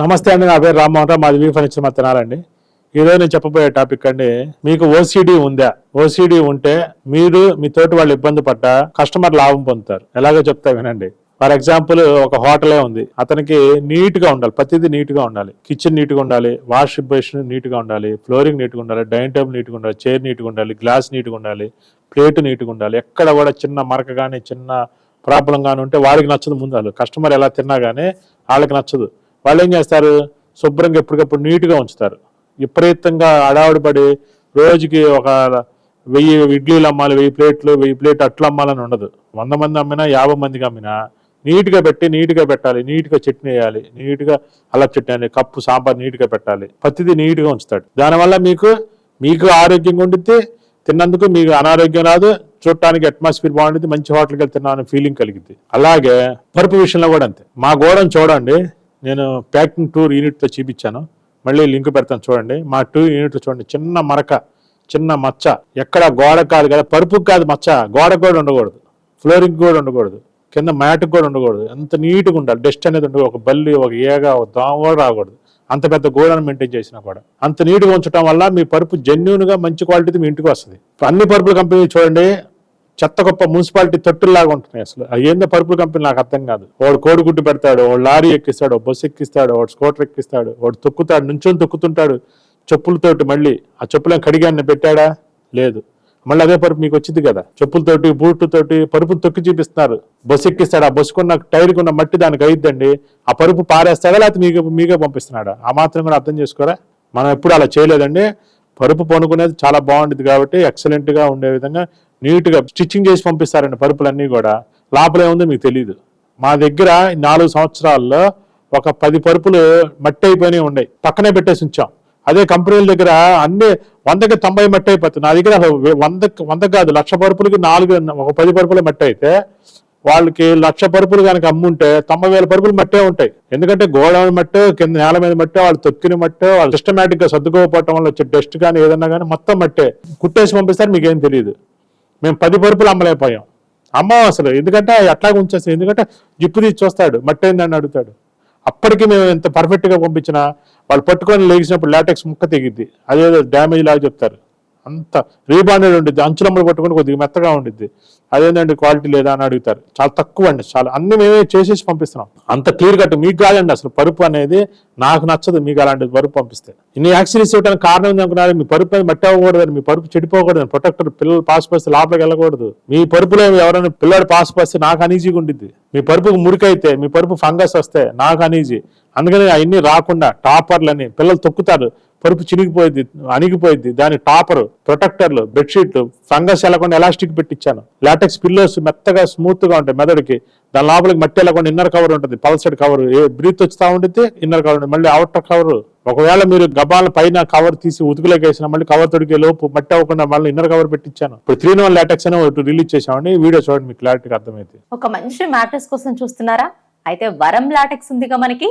నమస్తే అండి నా పేరు రామ్మోహన్ రావు. మాది వీ ఫర్నిచర్ మా తినాలండి. ఈరోజు నేను చెప్పబోయే టాపిక్ అండి మీకు ఓసీడీ ఉందా? ఓసీడీ ఉంటే మీరు మీ తోటి వాళ్ళు ఇబ్బంది పడ్డా కస్టమర్ లాభం పొందుతారు. ఎలాగో చెప్తా వినండి. ఫర్ ఎగ్జాంపుల్ ఒక హోటలే ఉంది. అతనికి నీట్గా ఉండాలి ప్రతిదీ నీట్గా ఉండాలి. కిచెన్ నీట్గా ఉండాలి వాష్ బేసిన్ నీట్గా ఉండాలి ఫ్లోరింగ్ నీట్గా ఉండాలి డైనింగ్ టేబుల్ నీట్గా ఉండాలి చైర్ నీట్గా ఉండాలి గ్లాస్ నీట్గా ఉండాలి ప్లేట్ నీట్గా ఉండాలి. ఎక్కడ కూడా చిన్న మరక కానీ చిన్న ప్రాబ్లం కానీ ఉంటే వాడికి నచ్చదు ముందు వాళ్ళు. కస్టమర్ ఎలా తిన్నా కానీ వాళ్ళకి నచ్చదు. వాళ్ళు ఏం చేస్తారు? శుభ్రంగా ఎప్పటికప్పుడు నీట్గా ఉంచుతారు. విపరీతంగా అడావిడిపడి రోజుకి ఒక వెయ్యి ఇడ్లీలు అమ్మాలి వెయ్యి ప్లేట్లు వెయ్యి ప్లేట్ అట్లు అమ్మాలని ఉండదు. వంద మంది అమ్మినా యాభై మందికి అమ్మినా నీట్గా పెట్టి నీట్గా పెట్టాలి. నీట్గా చట్నీ వేయాలి. నీట్గా అల్ల చట్నీ అని కప్పు సాంబార్ నీట్గా పెట్టాలి. ప్రతిదీ నీట్గా ఉంచుతాడు. దానివల్ల మీకు మీకు ఆరోగ్యంగా ఉండితే తిన్నందుకు మీకు అనారోగ్యం రాదు చూడటానికి అట్మాస్ఫియర్ బాగుంటుంది మంచి హోటల్కి వెళ్తే తిన్నాను ఫీలింగ్ కలిగింది అలాగే పరుపు విషయంలో కూడా అంతే. మా గోడను చూడండి నేను ప్యాకింగ్ టూర్ యూనిట్తో చూపించాను. మళ్ళీ లింక్ పెడతాను చూడండి. మా టూర్ యూనిట్ చూడండి. చిన్న మరక చిన్న మచ్చ. ఎక్కడ గోడ కాదు కదా పరుపుకి కాదు మచ్చ. గోడ కూడా ఉండకూడదు. ఫ్లోరింగ్ కూడా ఉండకూడదు. కింద మ్యాట్కి కూడా ఉండకూడదు. ఎంత నీట్గా ఉండాలి. డస్ట్ అనేది ఉండకూడదు. ఒక బల్లి ఒక ఏగ ఒక దోమ కూడా రాకూడదు. అంత పెద్ద గోడను మెయింటైన్ చేసినా కూడా. అంత నీట్గా ఉంచడం వల్ల మీ పరుపు జెన్యున్గా మంచి క్వాలిటీ మీ ఇంటికి వస్తుంది. అన్ని పరుపుల కంపెనీ చూడండి. చెత్త గొప్ప మున్సిపాలిటీ తొట్టుల్లాగా ఉంటున్నాయి అసలు. ఏందో పరుపుల కంపెనీ నాకు అర్థం కాదు. వాడు కోడిగుడ్డు పెడతాడు వాడు లారీ ఎక్కిస్తాడు బస్సు ఎక్కిస్తాడు వాడు స్కూటర్ ఎక్కిస్తాడు వాడు తొక్కుతాడు నుంచొని తొక్కుతుంటాడు చెప్పులతోటి మళ్ళీ. ఆ చెప్పులను కడిగాన్ని పెట్టాడా? లేదు. మళ్ళీ అదే పరుపు మీకు వచ్చింది కదా. చెప్పులతోటి బూట్లతోటి పరుపు తొక్కి చూపిస్తున్నారు. బస్సు ఎక్కిస్తాడు ఆ బస్సుకున్న టైర్కి ఉన్న మట్టి దానికి అయిద్దండి. ఆ పరుపు పారేస్తాడా లేకపోతే మీకు మీకే పంపిస్తున్నాడా? ఆ మాత్రం కూడా అర్థం చేసుకోరా? మనం ఎప్పుడు అలా చేయలేదండి. పరుపు పనుకునేది చాలా బాగుండేది కాబట్టి ఎక్సలెంట్గా ఉండే విధంగా నీట్గా స్టిచ్చింగ్ చేసి పంపిస్తారండి పరుపులన్నీ కూడా లోపలే ఉందో మీకు తెలియదు మా దగ్గర నాలుగు సంవత్సరాల్లో ఒక పది పరుపులు మట్టి అయిపోయినాయి ఉన్నాయి. పక్కనే పెట్టేసి ఉంచాం. అదే కంపెనీల దగ్గర అన్ని వందకి తొంభై మట్టి అయిపోతుంది నా దగ్గర వంద వంద కాదు లక్ష పరుపులకి నాలుగు ఒక పది పరుపుల మట్టి అయితే వాళ్ళకి లక్ష పరుపులు కనుక అమ్ముంటే తొంభై వేల పరుపులు మట్టే ఉంటాయి. ఎందుకంటే గోడ మట్టి కింద నేల మీద మట్టి వాళ్ళు తొక్కిన మట్టి వాళ్ళు సిస్టమేటిక్గా సర్దుకోకపోవటం వల్ల వచ్చే డస్ట్ కానీ ఏదన్నా కానీ మొత్తం మట్టే. కుట్టేసి పంపిస్తారు మీకేం తెలియదు మేము పది పరుపులు అమ్మలేకపోయాం. అమ్మవాసలు అసలు. ఎందుకంటే అట్లాగే ఉంచేస్తాం ఎందుకంటే జిప్పు తీసి చూస్తాడు. మట్టి ఏందని అడుగుతాడు. అప్పటికి మేము ఎంత పర్ఫెక్ట్గా పంపించినా వాళ్ళు పట్టుకొని లేచినప్పుడు లాటెక్స్ ముక్క తెగిద్ది. అదేదో డ్యామేజ్ లాగా చెప్తారు. అంత రీబాండెడ్ ఉండిద్ది. అంచులమ్మలు పట్టుకుని కొద్దిగా మెత్తగా ఉండిద్ది. అదేంటండి క్వాలిటీ లేదా అని అడుగుతారు. చాలా తక్కువ అండి. చాలా అన్ని మేమే చేసేసి పంపిస్తున్నాం. అంత క్లియర్ కట్ మీకు కాదండి అసలు పరుపు అనేది. నాకు నచ్చదు మీకు అలాంటి పరుపు పంపిస్తే. ఇన్ని యాక్సిడెంట్స్ ఇవ్వడానికి కారణం ఏంటనుకున్నారు మీ పరుపు అనేది మట్టి అవ్వకూడదు మీ పరుపు చెడిపోకూడదు ప్రొటెక్టర్ పిల్లలు పాస్ పస్తే లోపలికి వెళ్ళకూడదు. మీ పరుపులో ఎవరైనా పిల్లడు పాస్ పస్తే నాకు అనీజీగా ఉండిద్ది. మీ పరుపుకు మురికైతే మీ పరుపు ఫంగస్ వస్తే నాకు అనీజీ అందుకని అవన్నీ రాకుండా టాపర్లని పిల్లలు తొక్కుతారు. పరుపు చినిగిపోయింది అణిగిపోయింది. దాని టాపర్ ప్రొటెక్టర్లు బెడ్షీట్లు ఫంగస్ వెళ్ళకుండా ఎలాస్టిక్ పెట్టించాను లాటెక్స్ పిల్లోస్ మెత్తగా స్మూత్గా ఉంటాయి మెదడుకి. దాని లోపలికి మట్టి వెళ్ళకుండా ఇన్నర్ కవర్ ఉంటుంది పల్సెడ్ కవర్. ఏ బ్రీత్ వచ్చుతా ఉండితే ఇన్నర్ కవర్ ఉంటుంది. మళ్ళీ అవుటర్ కవర్. ఒకవేళ మీరు గబాల పైన కవర్ తీసి ఉతుకులోకి వేసిన మళ్ళీ కవర్ తొడిగే లోపు మట్టి అవ్వకుండా మళ్ళీ ఇన్నర్ కవర్ పెట్టించాను ఇప్పుడు త్రీ నోన్ లాటెక్స్ అని ఒకటి రిలీజ్ చేసామండి వీడియో చూడండి మీకు క్లారిటీగా అర్థమైంది ఒక మంచి మ్యాటర్స్ కోసం చూస్తున్నారా? అయితే వరం లాటెక్స్ ఉందిగా మనకి.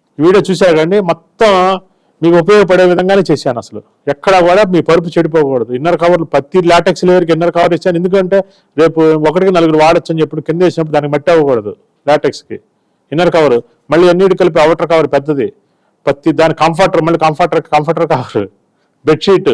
వీడియో చూశారు కండి మొత్తం మీకు ఉపయోగపడే విధంగానే చేశాను అసలు. ఎక్కడ కూడా మీ పరుపు చెడిపోకూడదు. ఇన్నర్ కవర్లు ప్రతి లాటెక్స్ లేవరికి ఇన్నర్ కవర్ ఇచ్చాను. ఎందుకంటే రేపు ఒకటికి నలుగురు వాడచ్చు అని చెప్పి కింద వేసినప్పుడు దానికి మట్టి అవ్వకూడదు లాటెక్స్కి ఇన్నర్ కవర్ మళ్ళీ అన్నిటి కలిపి అవుటర్ కవర్ పెద్దది. ప్రతి దాని కంఫర్టర్ మళ్ళీ కంఫర్టర్ కంఫర్టర్ కవర్. బెడ్షీట్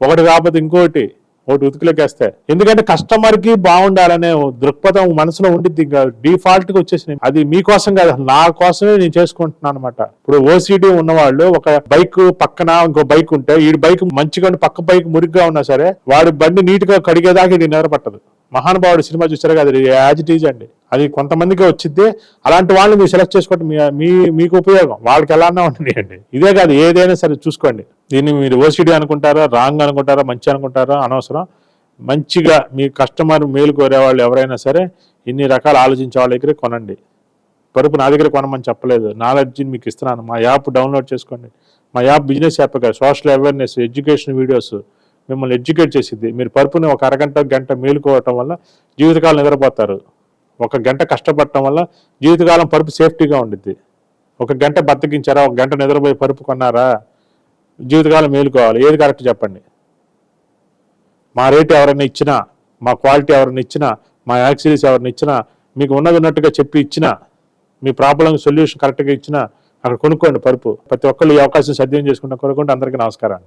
ఒకటి కాకపోతే ఇంకోటి. ఒకటి ఉతుకులకేస్తే. ఎందుకంటే కస్టమర్కి బాగుండాలనే దృక్పథం మనసులో ఉండిద్ది. ఇంకా డిఫాల్ట్గా వచ్చేసినాయి. అది మీకోసం కాదు నా కోసమే నేను చేసుకుంటున్నాను అనమాట ఇప్పుడు ఓసిడి ఉన్నవాళ్ళు ఒక బైక్ పక్కన ఇంకో బైక్ ఉంటే ఈ బైక్ మంచిగా పక్క బైక్ మురిగ్గా ఉన్నా సరే వాడి బండి నీట్గా కడిగేదాకా ఇది నిలబట్టదు మహానుభావుడు సినిమా చూసారు కదా యాజ్ ఇట్ ఈజ్ అండి. అది కొంతమందికి వచ్చింది అలాంటి వాళ్ళని మీరు సెలెక్ట్ చేసుకోవడం మీ మీకు ఉపయోగం. వాళ్ళకి ఎలానే ఉండండి ఇదే కాదు ఏదైనా సరే చూసుకోండి. దీన్ని మీరు ఓసీడీ అనుకుంటారా రాంగ్ అనుకుంటారా మంచి అనుకుంటారా అనవసరం. మంచిగా మీ కస్టమర్ మేలు కోరే వాళ్ళు ఎవరైనా సరే ఇన్ని రకాలు ఆలోచించే వాళ్ళ దగ్గర కొనండి. పరుపు నా దగ్గర కొనమని చెప్పలేదు. నాలెడ్జ్ని మీకు ఇస్తున్నాను. మా యాప్ డౌన్లోడ్ చేసుకోండి. మా యాప్ బిజినెస్ యాప్ కాదు సోషల్ అవేర్నెస్ ఎడ్యుకేషన్ వీడియోస్ మిమ్మల్ని ఎడ్యుకేట్ చేసిద్ది. మీరు పరుపుని ఒక అరగంట గంట మేలుకోవటం వల్ల జీవితకాలం నిద్రపోతారు. ఒక గంట కష్టపడటం వల్ల జీవితకాలం పరుపు సేఫ్టీగా ఉండిద్ది. ఒక గంట బతికించారా? ఒక గంట నిద్రపోయి పరుపు కొన్నారా? జీవితకాలం మేలుకోవాలి. ఏది కరెక్ట్ చెప్పండి. మా రేటు ఎవరైనా ఇచ్చినా మా క్వాలిటీ ఎవరైనా ఇచ్చినా మా యాక్సిరీస్ ఎవరిని ఇచ్చినా మీకు ఉన్నది ఉన్నట్టుగా చెప్పి ఇచ్చినా మీ ప్రాబ్లం సొల్యూషన్ కరెక్ట్గా ఇచ్చినా అక్కడ కొనుక్కోండి పరుపు. ప్రతి ఒక్కళ్ళు ఈ అవకాశం సద్వినియోగం చేసుకుంటా. కొనుక్కుంటే అందరికీ నమస్కారం.